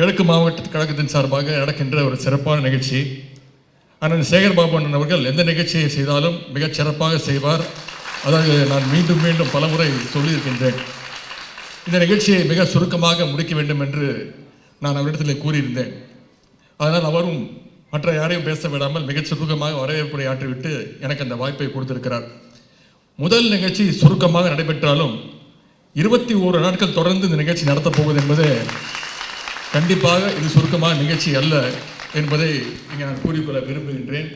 கிழக்கு மாவட்ட கழகத்தின் சார்பாக நடக்கின்ற ஒரு சிறப்பான நிகழ்ச்சி. அண்ணன் சேகர் பாபு அண்ணன் அவர்கள் எந்த நிகழ்ச்சியை செய்தாலும் மிகச் சிறப்பாக செய்வார். அதாவது நான் மீண்டும் மீண்டும் பலமுறை சொல்லியிருக்கின்றேன். இந்த நிகழ்ச்சியை மிக சுருக்கமாக முடிக்க வேண்டும் என்று நான் அவரிடத்தில் கூறியிருந்தேன். அதனால் அவரும் மற்ற யாரையும் பேச விடாமல் மிகச் சுருக்கமாக வரவேற்புரை ஆற்றிவிட்டு எனக்கு அந்த வாய்ப்பை கொடுத்திருக்கிறார். முதல் நிகழ்ச்சி சுருக்கமாக நடைபெற்றாலும் இருபத்தி ஓரு நாட்கள் தொடர்ந்து இந்த நிகழ்ச்சி நடத்தப் போவது என்பது கண்டிப்பாக இது சுருக்கமான நிகழ்ச்சி அல்ல என்பதை இங்கே நான் கூறிக்கொள்ள விரும்புகின்றேன்.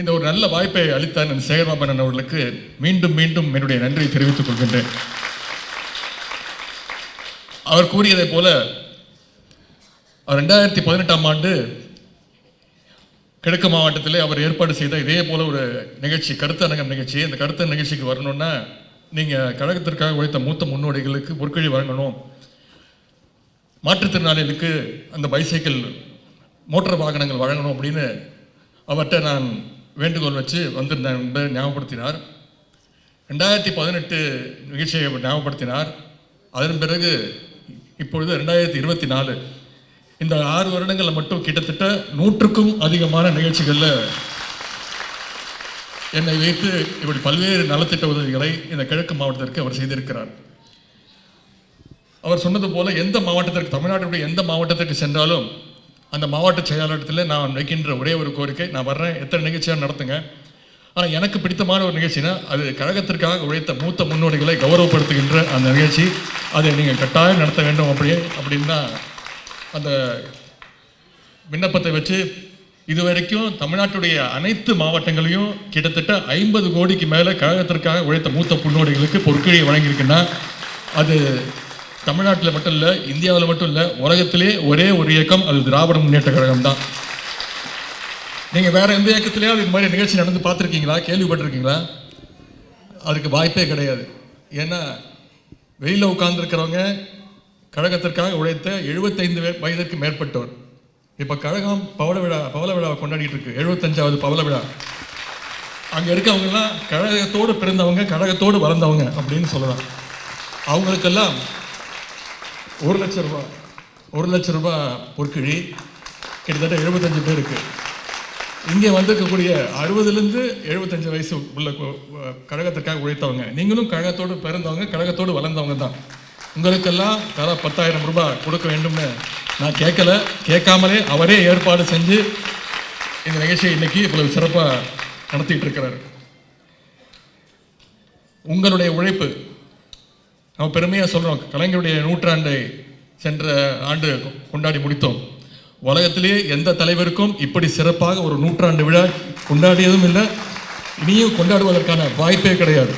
இந்த ஒரு நல்ல வாய்ப்பை அளித்த நான் சேகர்பாபன் அவர்களுக்கு மீண்டும் மீண்டும் என்னுடைய நன்றியை தெரிவித்துக் கொள்கின்றேன். அவர் கூறியதைப் போல அவர் ரெண்டாயிரத்தி பதினெட்டாம் ஆண்டு கிழக்கு மாவட்டத்திலே அவர் ஏற்பாடு செய்த இதே போல ஒரு நிகழ்ச்சி கருத்தரங்கம் நிகழ்ச்சி. அந்த கருத்த நிகழ்ச்சிக்கு வரணும்னா நீங்கள் கழகத்திற்காக உழைத்த மூத்த முன்னோடிகளுக்கு பொற்கழி வழங்கணும். மாற்றுத்திறனாளிகளுக்கு அந்த பைசைக்கிள் மோட்டார் வாகனங்கள் வழங்கணும் அப்படின்னு அவர்கிட்ட நான் வேண்டுகோள் வச்சு வந்திருந்தேன் என்பதை ஞாபகப்படுத்தினார். ரெண்டாயிரத்தி பதினெட்டு நிகழ்ச்சியை ஞாபகப்படுத்தினார். அதன் பிறகு இப்பொழுது ரெண்டாயிரத்தி இருபத்தி நாலு. இந்த ஆறு வருடங்களில் மட்டும் கிட்டத்தட்ட நூற்றுக்கும் அதிகமான நிகழ்ச்சிகளில் என்னை வைத்து இப்படி பல்வேறு நலத்திட்ட உதவிகளை இந்த கிழக்கு மாவட்டத்திற்கு அவர் செய்திருக்கிறார். அவர் சொன்னது போல எந்த மாவட்டத்திற்கு தமிழ்நாட்டுடைய எந்த மாவட்டத்திற்கு சென்றாலும் அந்த மாவட்ட செயலாளரத்தில் நான் வைக்கின்ற ஒரே ஒரு கோரிக்கை. நான் வர்றேன். எத்தனை நிகழ்ச்சியாக நடத்துங்க. ஆனால் எனக்கு பிடித்தமான ஒரு நிகழ்ச்சினா அது கழகத்திற்காக உழைத்த மூத்த முன்னோடிகளை கௌரவப்படுத்துகின்ற அந்த நிகழ்ச்சி. அதை நீங்கள் கட்டாயம் நடத்த வேண்டும் அப்படியே அப்படின்னா அந்த விண்ணப்பத்தை வச்சு இதுவரைக்கும் தமிழ்நாட்டுடைய அனைத்து மாவட்டங்களையும் கிட்டத்தட்ட ஐம்பது கோடிக்கு மேலே கழகத்திற்காக உழைத்த மூத்த முன்னோடிகளுக்கு பொற்கிழியை வழங்கியிருக்குன்னா அது தமிழ்நாட்டில் மட்டும் இல்லை இந்தியாவில் மட்டும் இல்லை உலகத்திலே ஒரே ஒரு இயக்கம் அது திராவிட முன்னேற்ற கழகம் தான். நீங்கள் வேறு எந்த இயக்கத்திலேயாவது இது மாதிரி நிகழ்ச்சி நடந்து பார்த்துருக்கீங்களா? கேள்விப்பட்டிருக்கீங்களா? அதுக்கு வாய்ப்பே கிடையாது. ஏன்னா வெளியில் உட்கார்ந்துருக்கிறவங்க கழகத்திற்காக உழைத்த எழுபத்தைந்து வயதிற்கு மேற்பட்டோர். இப்போ கழகம் பவள விழா பவள விழாவை கொண்டாடிட்டு இருக்கு எழுபத்தஞ்சாவது பவள விழா. அங்கே இருக்கவங்கெல்லாம் கழகத்தோடு பிறந்தவங்க கழகத்தோடு வளர்ந்தவங்க அப்படின்னு சொல்லலாம். அவங்களுக்கெல்லாம் ஒரு லட்சம் ரூபா ஒரு லட்சம் ரூபா பொற்கிழி கிட்டத்தட்ட எழுபத்தஞ்சு பேருக்கு. இங்கே வந்திருக்கக்கூடிய அறுபதுலேருந்து எழுபத்தஞ்சு வயசு உள்ள கழகத்திற்காக உழைத்தவங்க. நீங்களும் கழகத்தோடு பிறந்தவங்க கழகத்தோடு வளர்ந்தவங்க தான். உங்களுக்கெல்லாம் தர பத்தாயிரம் ரூபாய் கொடுக்க வேண்டும்னு நான் கேட்கல. கேட்காமலே அவரே ஏற்பாடு செஞ்சு இந்த நிகழ்ச்சியை இன்னைக்கு இவ்வளவு சிறப்பாக நடத்திட்டு இருக்கிறார். உங்களுடைய உழைப்பு நம்ம பெருமையாக சொல்கிறோம் கலைஞருடைய நூற்றாண்டை சென்ற ஆண்டு கொண்டாடி முடித்தோம். உலகத்திலேயே எந்த தலைவருக்கும் இப்படி சிறப்பாக ஒரு நூற்றாண்டு விழா கொண்டாடியதும் இல்லை. இனியும் கொண்டாடுவதற்கான வாய்ப்பே கிடையாது.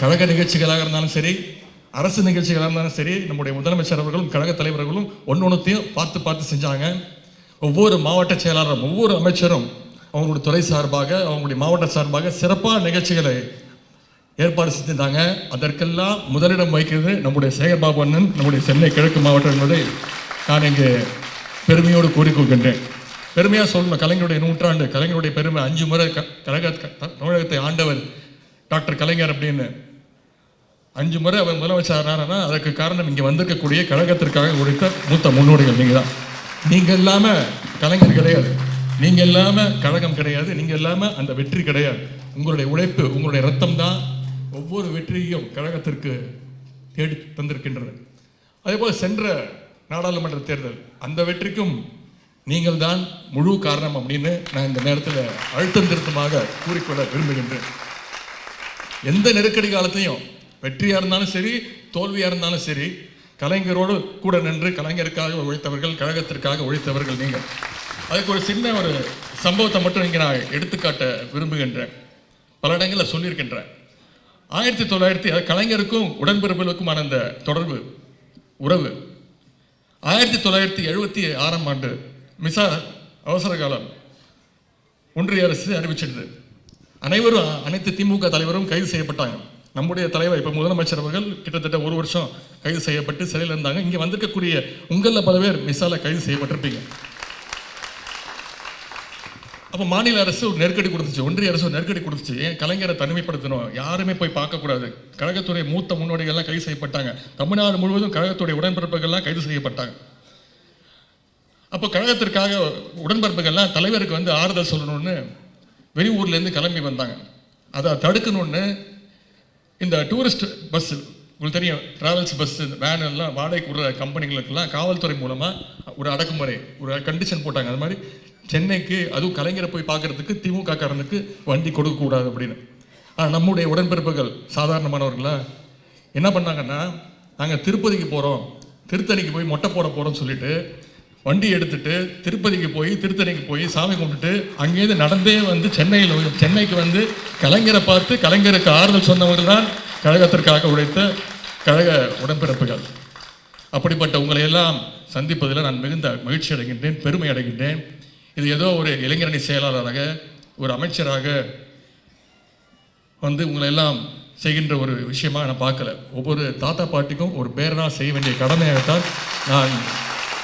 கழக நிகழ்ச்சிகளாக இருந்தாலும் சரி அரசு நிகழ்ச்சிகளாக இருந்தாலும் சரி நம்முடைய முதலமைச்சர் அவர்களும் கழக தலைவர்களும் ஒன்று ஒன்றுத்தையும் பார்த்து பார்த்து செஞ்சாங்க. ஒவ்வொரு மாவட்ட செயலாளரும் ஒவ்வொரு அமைச்சரும் அவங்களுடைய துறை சார்பாக அவங்களுடைய மாவட்ட சார்பாக சிறப்பான நிகழ்ச்சிகளை ஏற்பாடு செஞ்சிருந்தாங்க. அதற்கெல்லாம் முதலிடம் வைக்கிறது நம்முடைய சேகர்பாபு அண்ணன் நம்முடைய சென்னை கிழக்கு மாவட்டம் என்பதை நான் இங்கு பெருமையோடு கூறிக்கொள்கின்றேன் பெருமையாக சொல்லணும் கலைஞருடைய நூற்றாண்டு கலைஞருடைய பெருமை அஞ்சு முறை க கழக தமிழகத்தை ஆண்டவர் டாக்டர் கலைஞர் அப்படின்னு அஞ்சு முறை அவர் முதலமைச்சர் அதற்கு காரணம் இங்கே வந்திருக்கக்கூடிய கழகத்திற்காக உழைத்த மூத்த முன்னோடிகள் நீங்கள் தான். நீங்கள் இல்லாமல் கலைஞர் கிடையாது. நீங்கள் இல்லாமல் கழகம் கிடையாது. நீங்கள் இல்லாமல் அந்த வெற்றி கிடையாது. உங்களுடைய உழைப்பு உங்களுடைய ரத்தம் தான். ஒவ்வொரு வெற்றியையும் கழகத்திற்கு தேடி தந்திருக்கின்றது. அதேபோல் சென்ற நாடாளுமன்ற தேர்தல் அந்த வெற்றிக்கும் நீங்கள் தான் முழு காரணம் அப்படின்னு நான் இந்த நேரத்தில் அழுத்தம் திருத்தமாக கூறிக்கொள்ள விரும்புகின்றேன். எந்த நெருக்கடி காலத்தையும் வெற்றியாக இருந்தாலும் சரி தோல்வியாக இருந்தாலும் சரி கலைஞரோடு கூட நின்று கலைஞருக்காக உழைத்தவர்கள் கழகத்திற்காக உழைத்தவர்கள் நீங்கள். அதுக்கு ஒரு சின்ன ஒரு சம்பவத்தை மட்டும் இங்கே நான் எடுத்துக்காட்ட விரும்புகின்றேன். பல இடங்களில் சொல்லியிருக்கின்றேன். ஆயிரத்தி தொள்ளாயிரத்தி கலைஞருக்கும் உடன்பிறப்புகளுக்குமான அந்த தொடர்பு உறவு. ஆயிரத்தி தொள்ளாயிரத்தி எழுபத்தி ஆறாம் ஆண்டு மிசா அவசர காலம் ஒன்றிய அரசு அறிவிச்சிடுது அனைவரும் அனைத்து திமுக தலைவரும் கைது செய்யப்பட்டாங்க. நம்முடைய தலைவர் இப்போ முதலமைச்சர் அவர்கள் கிட்டத்தட்ட ஒரு வருஷம் கைது செய்யப்பட்டு சிறையில் இருந்தாங்க இங்கே வந்திருக்கக்கூடிய உங்களில் பல பேர் மிசால கைது செய்யப்பட்டிருப்பீங்க. அப்போ மாநில அரசு ஒரு நெருக்கடி கொடுத்துச்சு ஒன்றிய அரசு ஒரு நெருக்கடி கொடுத்துச்சு. ஏன் கலைஞரை தனிமைப்படுத்தணும்? யாருமே போய் பார்க்கக்கூடாது. கழகத்துடைய மூத்த முன்னோடிகள்லாம் கைது செய்யப்பட்டாங்க. தமிழ்நாடு முழுவதும் கழகத்துடைய உடன்பிறப்புகள்லாம் கைது செய்யப்பட்டாங்க. அப்போ கழகத்திற்காக உடன்பிறப்புகள்லாம் தலைவருக்கு வந்து ஆறுதல் சொல்லணும்னு வெளியூர்லேருந்து கிளம்பி வந்தாங்க. அதை தடுக்கணும்னு இந்த டூரிஸ்ட் பஸ் உங்களுக்கு தெரியும் டிராவல்ஸ் பஸ் வேன் எல்லாம் வாடகைக்கு விடுற கம்பெனிகளுக்கெல்லாம் காவல்துறை மூலமாக ஒரு அடக்குமுறை ஒரு கண்டிஷன் போட்டாங்க. அது மாதிரி சென்னைக்கு அதுவும் கலைஞரை போய் பார்க்கறதுக்கு திமுக காரனுக்கு வண்டி கொடுக்கக்கூடாது அப்படின்னு. ஆனால் நம்முடைய உடன்பிறப்புகள் சாதாரணமானவர்களா என்ன பண்ணாங்கன்னா நாங்கள் திருப்பதிக்கு போகிறோம் திருத்தணிக்கு போய் மொட்டை போட போகிறோம்னு சொல்லிட்டு வண்டி எடுத்துட்டு திருப்பதிக்கு போய் திருத்தணிக்கு போய் சாமி கும்பிட்டுட்டு அங்கேயிருந்து நடந்தே வந்து சென்னையில் சென்னைக்கு வந்து கலைஞரை பார்த்து கலைஞருக்கு ஆறுதல் சொன்னவர்கள் தான் கழகத்திற்காக உழைத்த கழக உடன்பிறப்புகள். அப்படிப்பட்ட உங்களையெல்லாம் சந்திப்பதில் நான் மிகுந்த மகிழ்ச்சி அடைகின்றேன் பெருமை அடைகின்றேன். இது ஏதோ ஒரு இளைஞரணி செயலாளராக ஒரு அமைச்சராக வந்து உங்களை எல்லாம் செய்கின்ற ஒரு விஷயமாக நான் பார்க்கல. ஒவ்வொரு தாத்தா பாட்டிக்கும் ஒரு பேரனாக செய்ய வேண்டிய கடமையாகத்தான் நான்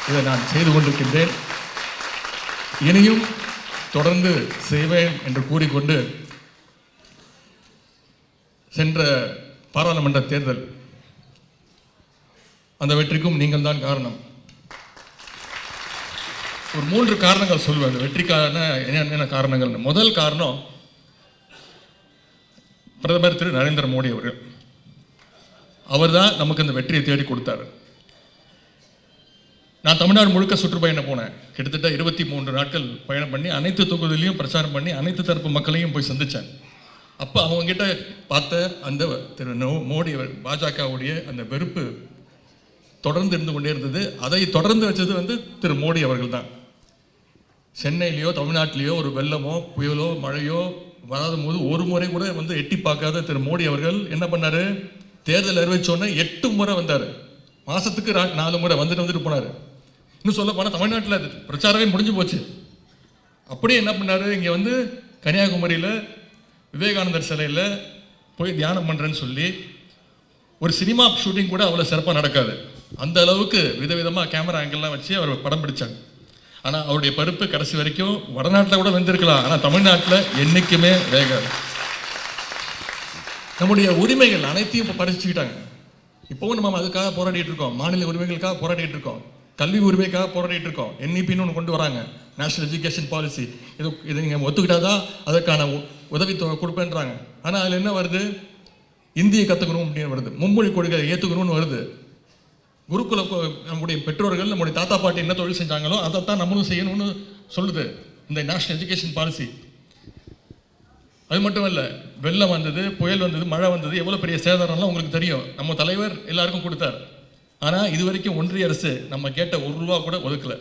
இதை நான் செய்து கொண்டிருக்கின்றேன். இனியும் தொடர்ந்து செய்வேன் என்று கூறிக்கொண்டு சென்ற பாராளுமன்ற தேர்தல் அந்த வெற்றிக்கும் நீங்கள் தான் காரணம். ஒரு மூன்று காரணங்கள் சொல்லுவேன் அந்த வெற்றிக்கான என்னென்ன காரணங்கள் முதல் காரணம் பிரதமர் திரு நரேந்திர மோடி அவர்கள். அவர்தான் நமக்கு இந்த வெற்றியை தேடி கொடுத்தாரு. நான் தமிழ்நாடு முழுக்க சுற்றுப்பயணம் போனேன். கிட்டத்தட்ட இருபத்தி மூன்று நாட்கள் பயணம் பண்ணி அனைத்து தொகுதியிலையும் பிரச்சாரம் பண்ணி அனைத்து தரப்பு மக்களையும் போய் சந்தித்தேன் அப்போ அவங்ககிட்ட பார்த்த அந்த திரு நோ- மோடி அவர் பாஜகவுடைய அந்த வெறுப்பு தொடர்ந்து இருந்து கொண்டே இருந்தது. அதை தொடர்ந்து வச்சது வந்து திரு மோடி அவர்கள் தான். சென்னையிலையோ தமிழ்நாட்டிலேயோ ஒரு வெள்ளமோ புயலோ மழையோ வராத போது ஒரு முறை கூட வந்து எட்டி பார்க்காத திரு மோடி அவர்கள் என்ன பண்ணாரு? தேர்தல் அறிவிச்சோன்னே எட்டு முறை வந்தார். மாதத்துக்கு நாலு முறை வந்துட்டு வந்துட்டு போனார். இன்னும் சொல்ல போனால் தமிழ்நாட்டில் பிரச்சாரமே முடிஞ்சு போச்சு. அப்படியே என்ன பண்ணார்? இங்கே வந்து கன்னியாகுமரியில் விவேகானந்தர் சிலையில் போய் தியானம் பண்ணுறேன்னு சொல்லி ஒரு சினிமா ஷூட்டிங் கூட அவ்வளோ சிறப்பாக நடக்காது. அந்த அளவுக்கு விதவிதமாக கேமரா ஆங்கிள்லாம் வச்சு அவர் படம் பிடிச்சாங்க. ஆனால் அவருடைய பருப்பு கடைசி வரைக்கும் வடநாட்டில் கூட வெந்திருக்கலாம். ஆனால் தமிழ்நாட்டில் என்றைக்குமே வேகாது. நம்முடைய உரிமைகள் அனைத்தையும் இப்போ பறிச்சுக்கிட்டாங்க. இப்போவும் நம்ம அதுக்காக போராடிட்டு இருக்கோம். மாநில உரிமைகளுக்காக போராடிட்டு இருக்கோம். கல்வி உரிமைக்காக போராடிட்டு இருக்கோம். என்இபின்னு ஒன்று கொண்டு வராங்க. நேஷனல் எஜுகேஷன் பாலிசி இது இதை நீங்கள் ஒத்துக்கிட்டாதான் அதற்கான உ- உதவித்தொகை கொடுப்பேன்றாங்க. ஆனால் அதில் என்ன வருது? இந்தியை கற்றுக்கணும் அப்படின்னு வருது. மும்மொழி கொடுக்க ஏற்றுக்கணும்னு வருது. குருகுல நம்முடைய பெற்றோர்கள் நம்முடைய தாத்தா பாட்டி என்ன தொழில் செஞ்சாங்களோ அதை தான் நம்மளும் செய்யணும்னு சொல்லுது இந்த நேஷனல் எஜுகேஷன் பாலிசி அது மட்டும் இல்லை வெள்ளம் வந்தது புயல் வந்தது மழை வந்தது எவ்வளோ பெரிய சேதாரம்லாம் உங்களுக்கு தெரியும். நம்ம தலைவர் எல்லாருக்கும் கொடுத்தார். ஆனால் இது வரைக்கும் ஒன்றிய அரசு நம்ம கேட்ட ஒரு ரூபா கூட ஒதுக்கல.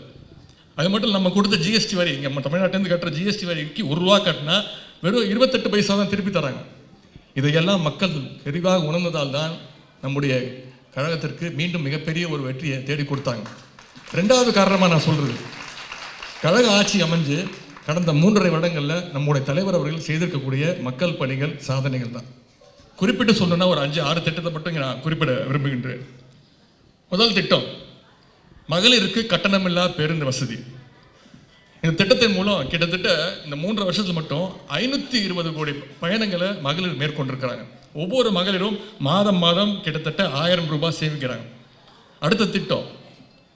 அது மட்டும் நம்ம கொடுத்த ஜிஎஸ்டி வரி இங்கே நம்ம தமிழ்நாட்டிலேருந்து கட்டுற ஜிஎஸ்டி வரிக்கு ஒரு ரூபா கட்டினா வெறும் இருபத்தெட்டு பைசா தான் திருப்பி தராங்க. இதையெல்லாம் மக்கள் தெளிவாக உணர்ந்ததால் தான் நம்முடைய கழகத்திற்கு மீண்டும் மிகப்பெரிய ஒரு வெற்றியை தேடி கொடுத்தாங்க. ரெண்டாவது காரணமாக நான் சொல்கிறது கழக ஆட்சி அமைஞ்சு கடந்த மூன்றரை வருடங்களில் நம்முடைய தலைவர் அவர்கள் செய்திருக்கக்கூடிய மக்கள் பணிகள் சாதனைகள் தான். குறிப்பிட்டு சொல்லணும்னா ஒரு அஞ்சு ஆறு திட்டத்தை மட்டும் நான் குறிப்பிட விரும்புகின்றேன். முதல் திட்டம் மகளிருக்கு கட்டணமில்லா பேருந்து வசதி. இந்த திட்டத்தின் மூலம் கிட்டத்தட்ட இந்த மூன்று வருஷத்தில் மட்டும் ஐநூற்றி இருபது கோடி பயணங்களை மகளிர் மேற்கொண்டிருக்கிறாங்க. ஒவ்வொரு மகளிரும் மாதம் மாதம் கிட்டத்தட்ட ஆயிரம் ரூபாய் சேமிக்கிறாங்க. அடுத்த திட்டம்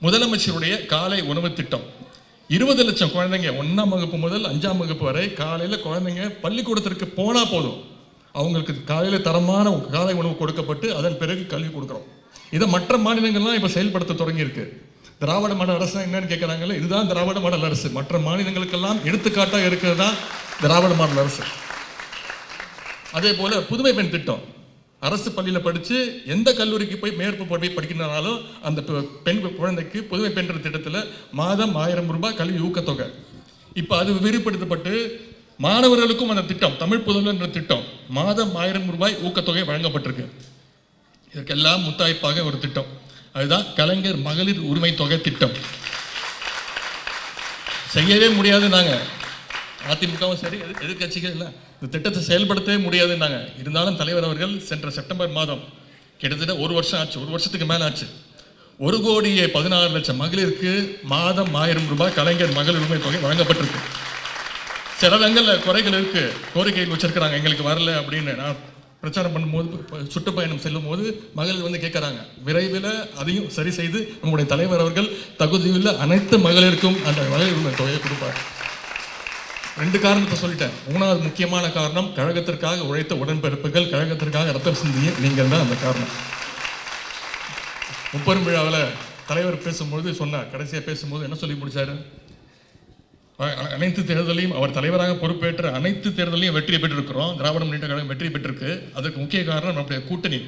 முதலமைச்சருடைய காலை உணவு திட்டம். இருபது லட்சம் குழந்தைங்க ஒன்றாம் வகுப்பு முதல் அஞ்சாம் வகுப்பு வரை காலையில் குழந்தைங்க பள்ளிக்கூடத்திற்கு போனால் போதும். அவங்களுக்கு காலையில் தரமான காலை உணவு கொடுக்கப்பட்டு அதன் பிறகு கல்வி கொடுக்குறோம். இதை மற்ற மாநிலங்கள்லாம் இப்போ செயல்படுத்த தொடங்கியிருக்கு. திராவிட மாடல் அரசு என்னன்னு கேட்குறாங்கல்ல இதுதான் திராவிட மாடல் அரசு. மற்ற மாநிலங்களுக்கெல்லாம் எடுத்துக்காட்டாக இருக்கிறது தான் திராவிட மாடல் அரசு. அதே போல புதுமை பெண் திட்டம். அரசு பள்ளியில் படித்து எந்த கல்லூரிக்கு போய் மேற்பு போய் படிக்கணும்னாலும் அந்த பெ- பெண் குழந்தைக்கு புதுமை பெண் திட்டத்தில் மாதம் ஆயிரம் ரூபாய் கல்வி ஊக்கத்தொகை. இப்போ அது விரிவுபடுத்தப்பட்டு மாணவர்களுக்கும் அந்த திட்டம் தமிழ் புதல்வன் என்ற திட்டம் மாதம் ஆயிரம் ரூபாய் ஊக்கத்தொகை வழங்கப்பட்டிருக்கு. இதற்கெல்லாம் முத்தாய்ப்பாக ஒரு திட்டம். அதுதான் கலைஞர் மகளிர் உரிமை தொகை திட்டம். செய்யவே முடியாது நாங்கள் அதிமுகவும் சரி எதிர் இல்லை இந்த திட்டத்தை செயல்படுத்தவே முடியாதுன்னாங்க. இருந்தாலும் தலைவர் அவர்கள் சென்ற செப்டம்பர் மாதம் கிட்டத்தட்ட ஒரு வருஷம் ஆச்சு ஒரு வருஷத்துக்கு மேலே ஆச்சு. ஒரு கோடியே பதினாறு லட்சம் மகளிருக்கு மாதம் ஆயிரம் ரூபாய் கலைஞர் மகளிர் உரிமை தொகை வழங்கப்பட்டிருக்கு. சில இடங்கள்ல குறைகள் இருக்கு கோரிக்கைகள் வச்சிருக்கிறாங்க எங்களுக்கு வரல அப்படின்னு நான் பிரச்சாரம் பண்ணும்போது சுற்றுப்பயணம் செல்லும் போது மகளிர் வந்து கேட்குறாங்க விரைவில் அதையும் சரி செய்து நம்முடைய தலைவர் அவர்கள் தகுதியுள்ள அனைத்து மகளிருக்கும் அந்த மகளிர் உரிமை தொகையை கொடுப்பார். ரெண்டு காரணத்தை சொல்லிட்டேன். மூணாவது முக்கியமான காரணம் கழகத்திற்காக உழைத்த உடன்பிறப்புகள் கழகத்திற்காக ரத்தம் சிந்திய நீங்கள் தான் அந்த காரணம். முப்பெரும் விழாவில் தலைவர் பேசும்போது சொன்னார் கடைசியாக பேசும்போது என்ன சொல்லி முடிச்சாரு? அனைத்து தேர்தலையும் அவர் தலைவராக பொறுப்பேற்ற அனைத்து தேர்தலையும் வெற்றி பெற்றிருக்கிறோம். திராவிட முன்னேற்ற கழகம் வெற்றி பெற்றிருக்கு. அதற்கு முக்கிய காரணம் நம்முடைய கூட்டணி.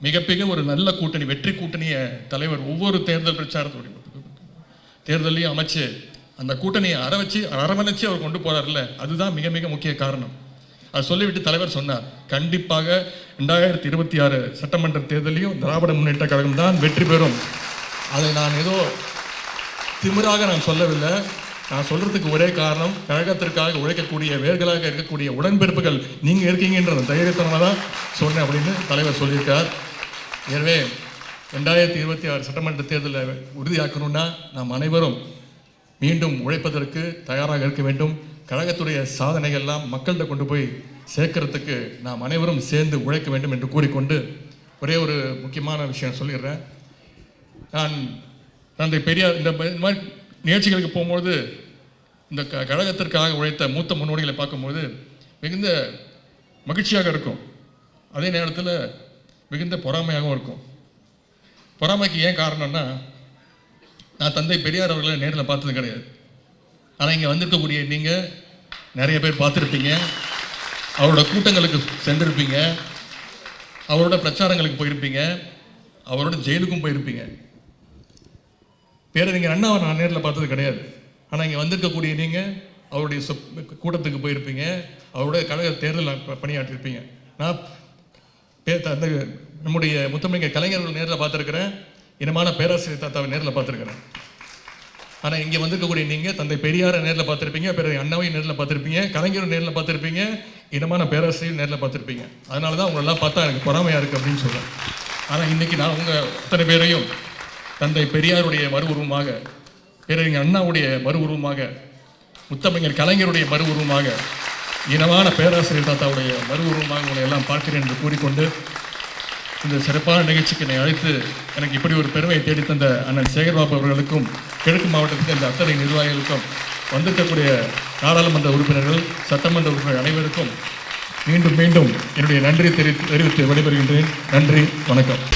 மிகப்பெரிய ஒரு நல்ல கூட்டணி வெற்றி கூட்டணியை தலைவர் ஒவ்வொரு தேர்தல் பிரச்சாரத்தோடைய தேர்தலையும் அமைச்சு அந்த கூட்டணியை அரவச்சு அரவணைச்சு அவர் கொண்டு போறாருல்ல அதுதான் மிக மிக முக்கிய காரணம். அது சொல்லிவிட்டு தலைவர் சொன்னார் கண்டிப்பாக ரெண்டாயிரத்தி இருபத்தி ஆறு சட்டமன்ற தேர்தலையும் திராவிட முன்னேற்ற கழகம் தான் வெற்றி பெறும். அதை நான் ஏதோ திமிராக நான் சொல்லவில்லை. நான் சொல்றதுக்கு ஒரே காரணம் கழகத்திற்காக உழைக்கக்கூடிய வேர்களாக இருக்கக்கூடிய உடன்பிறப்புகள் நீங்கள் இருக்கீங்கன்ற தைரியத்தனால தான் சொன்னேன் அப்படின்னு தலைவர் சொல்லியிருக்கார். எனவே ரெண்டாயிரத்தி இருபத்தி ஆறு சட்டமன்ற தேர்தலை உறுதியாக்கணும்னா நாம் அனைவரும் மீண்டும் உழைப்பதற்கு தயாராக இருக்க வேண்டும். கழகத்துடைய சாதனைகள்லாம் மக்கள்கிட்ட கொண்டு போய் சேர்க்கறதுக்கு நாம் அனைவரும் சேர்ந்து உழைக்க வேண்டும் என்று கூறிக்கொண்டு ஒரே ஒரு முக்கியமான விஷயம் சொல்லிடுறேன். நான் தந்தை பெரியார் இந்த மாதிரி நிகழ்ச்சிகளுக்கு போகும்போது இந்த க கழகத்திற்காக உழைத்த மூத்த முன்னோடிகளை பார்க்கும்போது மிகுந்த மகிழ்ச்சியாக இருக்கும். அதே நேரத்தில் மிகுந்த பொறாமையாகவும் இருக்கும். பொறாமைக்கு ஏன் காரணம்னா நான் தந்தை பெரியார் அவர்களை நேரில் பார்த்தது கிடையாது. ஆனால் இங்கே வந்திருக்கக்கூடிய நீங்கள் நிறைய பேர் பார்த்துருப்பீங்க. அவரோட கூட்டங்களுக்கு சென்றிருப்பீங்க. அவரோட பிரச்சாரங்களுக்கு போயிருப்பீங்க. அவரோட ஜெயிலுக்கும் போயிருப்பீங்க. பேரறிஞர் அண்ணாவை நான் நேரில் பார்த்தது கிடையாது. ஆனால் இங்கே வந்திருக்கக்கூடிய நீங்கள் அவருடைய சொப் கூட்டத்துக்கு போயிருப்பீங்க. அவருடைய கழக தேர்தல் பணியாற்றிருப்பீங்க நான் பே அந்த நம்முடைய முத்தமிழ் கலைஞர்கள் நேரில் பார்த்துருக்குறேன். இனமான பேராசிரியர் தாத்தாவை நேரில் பார்த்துருக்குறேன். ஆனால் இங்கே வந்திருக்கக்கூடிய நீங்கள் தந்தை பெரியாரை நேரில் பார்த்துருப்பீங்க பிறகு அண்ணாவையும் நேரில் பார்த்துருப்பீங்க கலைஞரும் நேரில் பார்த்துருப்பீங்க இனமான பேராசிரியர் நேரில் பார்த்துருப்பீங்க. அதனால தான் உங்களெல்லாம் பார்த்தா எனக்கு பொறாமையாக இருக்குது அப்படின்னு சொல்கிறேன் ஆனால் இன்றைக்கி நான் உங்கள் அத்தனை பேரையும் தந்தை பெரியாருடைய மறு உருவமாக பேரறிஞர் அண்ணாவுடைய மறு உருவமாக முத்தமிழர் கலைஞருடைய மறு உருவமாக இனமான பேராசிரியர் தாத்தாவுடைய மறு உருவமாக உங்களை எல்லாம் பார்க்கிறேன் என்று கூறிக்கொண்டு இந்த சிறப்பான நிகழ்ச்சிக்கு என்னை அழைத்து எனக்கு இப்படி ஒரு பெருமையை தேடித்தந்த அண்ணன் சேகர்பாபு அவர்களுக்கும் கிழக்கு மாவட்டத்துக்கு இந்த அத்தனை நிர்வாகிகளுக்கும் வந்திருக்கக்கூடிய நாடாளுமன்ற உறுப்பினர்கள் சட்டமன்ற உறுப்பினர் அனைவருக்கும் மீண்டும் மீண்டும் என்னுடைய நன்றி தெரிவித்து தெரிவித்து விடைபெறுகின்றேன். நன்றி வணக்கம்.